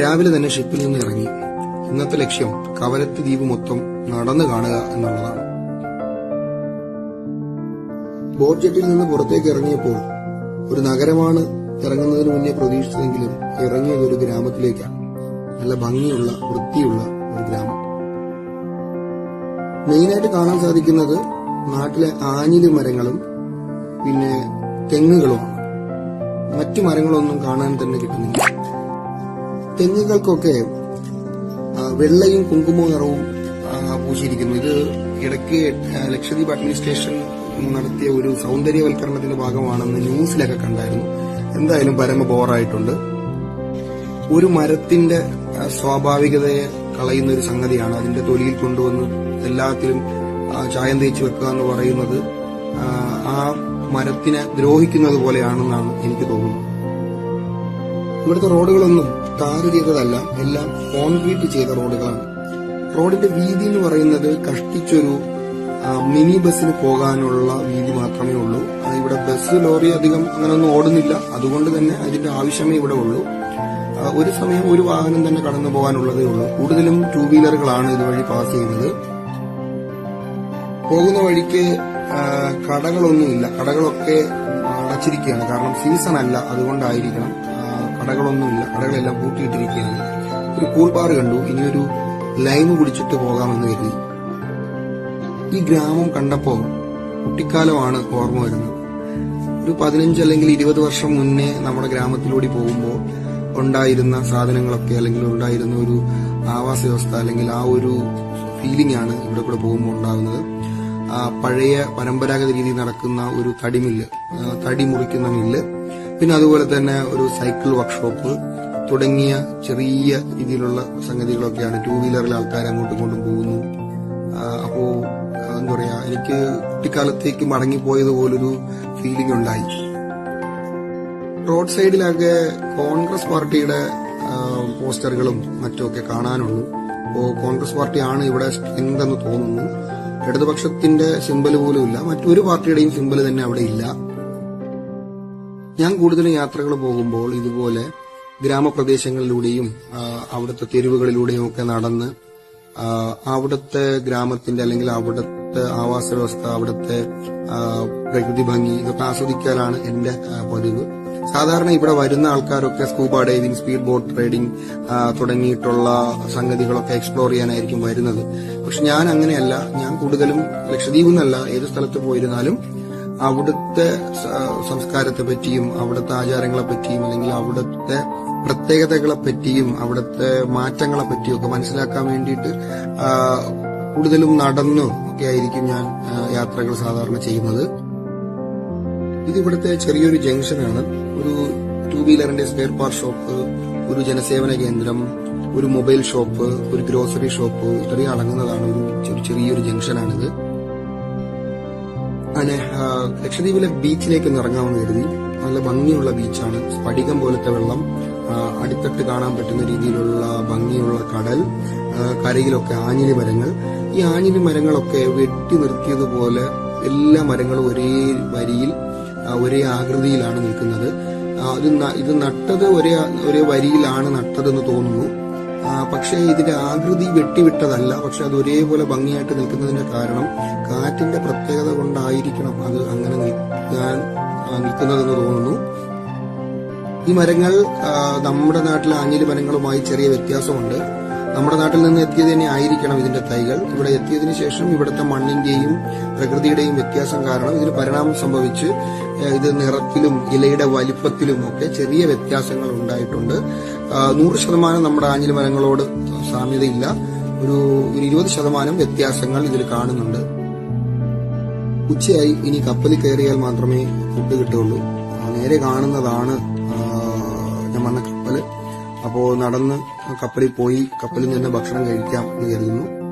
രാവിലെ തന്നെ ഷിപ്പിൽ നിന്ന് ഇറങ്ങി. ഇന്നത്തെ ലക്ഷ്യം കവലത്ത് ദ്വീപ് മൊത്തം നടന്നു കാണുക എന്നുള്ളതാണ്. ബോട്ട് നിന്ന് പുറത്തേക്ക് ഇറങ്ങിയപ്പോൾ ഒരു നഗരമാണ് ഇറങ്ങുന്നതിന് മുന്നേ പ്രതീക്ഷിച്ചതെങ്കിലും ഇറങ്ങിയത് ഒരു ഗ്രാമത്തിലേക്കാണ്. നല്ല ഭംഗിയുള്ള വൃത്തിയുള്ള ഒരു ഗ്രാമം. മെയിനായിട്ട് കാണാൻ സാധിക്കുന്നത് നാട്ടിലെ ആഞ്ഞിലി മരങ്ങളും പിന്നെ തെങ്ങുകളുമാണ്. മറ്റു മരങ്ങളൊന്നും കാണാൻ തന്നെ കിട്ടുന്നില്ല. തെങ്ങുകൾക്കൊക്കെ വെള്ളയും കുങ്കുമവും നിറവും പൂശിയിരിക്കുന്നു. ഇത് ഇടയ്ക്ക് ലക്ഷദ്വീപ് അഡ്മിനിസ്ട്രേഷൻ നടത്തിയ ഒരു സൗന്ദര്യവൽക്കരണത്തിന്റെ ഭാഗമാണെന്ന് ന്യൂസിലൊക്കെ കണ്ടായിരുന്നു. എന്തായാലും പരമ ബോറായിട്ടുണ്ട്. ഒരു മരത്തിന്റെ സ്വാഭാവികതയെ കളയുന്ന ഒരു സംഗതിയാണ് അതിന്റെ തൊലിയിൽ കൊണ്ടുവന്ന് എല്ലാത്തിലും ചായം തേച്ച് വെക്കുക എന്ന് പറയുന്നത്. ആ മരത്തിനെ ദ്രോഹിക്കുന്നത് പോലെയാണെന്നാണ് എനിക്ക് തോന്നുന്നത്. ഇവിടുത്തെ റോഡുകളൊന്നും ടാർ ചെയ്തതല്ല എല്ലാം കോൺക്രീറ്റ് ചെയ്ത റോഡുകളാണ്. റോഡിന്റെ വീതി എന്ന് പറയുന്നത് കഷ്ടിച്ചൊരു മിനി ബസ്സിന് പോകാനുള്ള വീതി മാത്രമേ ഉള്ളൂ. ഇവിടെ ബസ് ലോറി അധികം അങ്ങനെയൊന്നും ഓടുന്നില്ല. അതുകൊണ്ട് തന്നെ അതിന്റെ ആവശ്യമേ ഇവിടെ ഉള്ളൂ. ഒരു സമയം ഒരു വാഹനം തന്നെ കടന്നു പോകാനുള്ളതേ ഉള്ളൂ. കൂടുതലും ടൂ വീലറുകളാണ് ഇതുവഴി പാസ് ചെയ്യുന്നത്. പോകുന്ന വഴിക്ക് കടകളൊന്നുമില്ല. കടകളൊക്കെ അടച്ചിരിക്കുകയാണ്. കാരണം സീസൺ അല്ല അതുകൊണ്ടായിരിക്കണം. കടകളൊന്നുമില്ല. കടകളെല്ലാം പൂട്ടിയിട്ടിരിക്കുകയാണ്. ഒരു കൂൾ ബാർ കണ്ടു. ഇനിയൊരു ലൈമ് കുടിച്ചിട്ട് പോകാമെന്ന് കരുതി. ഈ ഗ്രാമം കണ്ടപ്പോൾ കുട്ടിക്കാലമാണ് ഓർമ്മ വരുന്നത്. ഒരു പതിനഞ്ച് അല്ലെങ്കിൽ ഇരുപത് വർഷം മുന്നേ നമ്മുടെ ഗ്രാമത്തിലൂടെ പോകുമ്പോൾ ഉണ്ടായിരുന്ന സാധനങ്ങളൊക്കെ അല്ലെങ്കിൽ ഉണ്ടായിരുന്ന ഒരു ആവാസ വ്യവസ്ഥ അല്ലെങ്കിൽ ആ ഒരു ഫീലിംഗ് ആണ് ഇവിടെ കൂടെ പോകുമ്പോൾ ഉണ്ടാകുന്നത്. പഴയ പരമ്പരാഗത രീതിയിൽ നടക്കുന്ന ഒരു തടിമില്ല് തടി മുറിക്കുന്ന മില്ല് പിന്നെ അതുപോലെ തന്നെ ഒരു സൈക്കിൾ വർക്ക്ഷോപ്പ് തുടങ്ങിയ ചെറിയ രീതിയിലുള്ള സംഗതികളൊക്കെയാണ് ടൂ വീലറിൽ ആൾക്കാർ അങ്ങോട്ടും ഇങ്ങോട്ടും പോകുന്നു. അപ്പോ എന്താ പറയാ എനിക്ക് കുട്ടിക്കാലത്തേക്ക് മടങ്ങിപ്പോയതുപോലൊരു ഫീലിംഗ് ഉണ്ടായി. റോഡ് സൈഡിലൊക്കെ കോൺഗ്രസ് പാർട്ടിയുടെ പോസ്റ്ററുകളും മറ്റുമൊക്കെ കാണാനുള്ളൂ. അപ്പോ കോൺഗ്രസ് പാർട്ടിയാണ് ഇവിടെ എന്തെന്ന് തോന്നുന്നു. ഇടതുപക്ഷത്തിന്റെ സിമ്പൽ പോലും ഇല്ല. മറ്റൊരു പാർട്ടിയുടെയും സിമ്പൽ തന്നെ അവിടെ ഇല്ല. ഞാൻ കൂടുതലും യാത്രകൾ പോകുമ്പോൾ ഇതുപോലെ ഗ്രാമപ്രദേശങ്ങളിലൂടെയും അവിടുത്തെ തെരുവുകളിലൂടെയും ഒക്കെ നടന്ന് അവിടുത്തെ ഗ്രാമത്തിന്റെ അല്ലെങ്കിൽ അവിടുത്തെ ആവാസ വ്യവസ്ഥ അവിടുത്തെ പ്രകൃതി ഭംഗി ഇതൊക്കെ ആസ്വദിക്കാനാണ് എന്റെ പതിവ്. സാധാരണ ഇവിടെ വരുന്ന ആൾക്കാരൊക്കെ scuba diving speed boat riding തുടങ്ങിയിട്ടുള്ള സംഗതികളൊക്കെ എക്സ്പ്ലോർ ചെയ്യാനായിരിക്കും വരുന്നത്. പക്ഷെ ഞാൻ അങ്ങനെയല്ല. ഞാൻ കൂടുതലും ലക്ഷദ്വീപ് എന്നല്ല ഏത് സ്ഥലത്ത് പോയിരുന്നാലും അവിടുത്തെ സംസ്കാരത്തെ പറ്റിയും അവിടുത്തെ ആചാരങ്ങളെ പറ്റിയും അല്ലെങ്കിൽ അവിടുത്തെ പ്രത്യേകതകളെ പറ്റിയും അവിടുത്തെ മാറ്റങ്ങളെ പറ്റിയും ഒക്കെ മനസ്സിലാക്കാൻ വേണ്ടിയിട്ട് കൂടുതലും നടന്നു ഒക്കെ ആയിരിക്കും ഞാൻ യാത്രകൾ സാധാരണ ചെയ്യുന്നത്. ഇത് ഇവിടുത്തെ ചെറിയൊരു ജംഗ്ഷനാണ്. ഒരു ടു വീലറിന്റെ സ്പെയർ പാർട്ട് ഷോപ്പ് ഒരു ജനസേവന കേന്ദ്രം ഒരു മൊബൈൽ ഷോപ്പ് ഒരു ഗ്രോസറി ഷോപ്പ് ഇത്രയും അടങ്ങുന്നതാണ് ഒരു ചെറിയൊരു ജംഗ്ഷനാണിത്. അങ്ങനെ ലക്ഷദ്വീപിലെ ബീച്ചിലേക്ക് ഒന്ന് ഇറങ്ങാമെന്ന് കരുതി. നല്ല ഭംഗിയുള്ള ബീച്ചാണ് സ്ഫടികം പോലത്തെ വെള്ളം. അടിത്തട്ട് കാണാൻ പറ്റുന്ന രീതിയിലുള്ള ഭംഗിയുള്ള കടൽ കരയിലൊക്കെ ആഞ്ഞിലി മരങ്ങൾ. ഈ ആഞ്ഞിലി മരങ്ങളൊക്കെ വെട്ടി നിർത്തിയതുപോലെ എല്ലാ മരങ്ങളും ഒരേ വരിയിൽ ഒരേ ആകൃതിയിലാണ് നിൽക്കുന്നത്. അത് ഇത് നട്ടത് ഒരേ ഒരേ വരിയിലാണ് നട്ടതെന്ന് തോന്നുന്നു. പക്ഷേ ഇതിന്റെ ആകൃതി വെട്ടിവിട്ടതല്ല. പക്ഷെ അത് ഒരേപോലെ ഭംഗിയായിട്ട് നിൽക്കുന്നതിന്റെ കാരണം കാറ്റിന്റെ പ്രത്യേകത കൊണ്ടായിരിക്കണം അത് അങ്ങനെ നിൽക്കാൻ നിൽക്കുന്നതെന്ന് തോന്നുന്നു. ഈ മരങ്ങൾ നമ്മുടെ നാട്ടിലെ ആഞ്ഞിലി മരങ്ങളുമായി ചെറിയ വ്യത്യാസമുണ്ട്. നമ്മുടെ നാട്ടിൽ നിന്ന് എത്തിയത് തന്നെ ആയിരിക്കണം ഇതിന്റെ തൈകൾ. ഇവിടെ എത്തിയതിനു ശേഷം ഇവിടുത്തെ മണ്ണിന്റെയും പ്രകൃതിയുടെയും വ്യത്യാസം കാരണം ഇതിന് പരിണാമം സംഭവിച്ച് ഇത് നിറത്തിലും ഇലയുടെ വലിപ്പത്തിലും ഒക്കെ ചെറിയ വ്യത്യാസങ്ങൾ ഉണ്ടായിട്ടുണ്ട്. നൂറ് ശതമാനം നമ്മുടെ ആഞ്ഞിലി മരങ്ങളോട് സാമ്യതയില്ല. ഒരു ഒരു ഇരുപത് ശതമാനം വ്യത്യാസങ്ങൾ ഇതിൽ കാണുന്നുണ്ട്. ഉച്ചയായി ഇനി കപ്പലിൽ കയറിയാൽ മാത്രമേ ഫുഡ് കിട്ടുള്ളൂ നേരെ കാണുന്നതാണ് ഞാൻ വന്ന കപ്പൽ. അപ്പോ നടന്ന് കപ്പലിൽ പോയി കപ്പലിൽ നിന്ന് ഭക്ഷണം കഴിക്കാം എന്ന് കരുതുന്നു.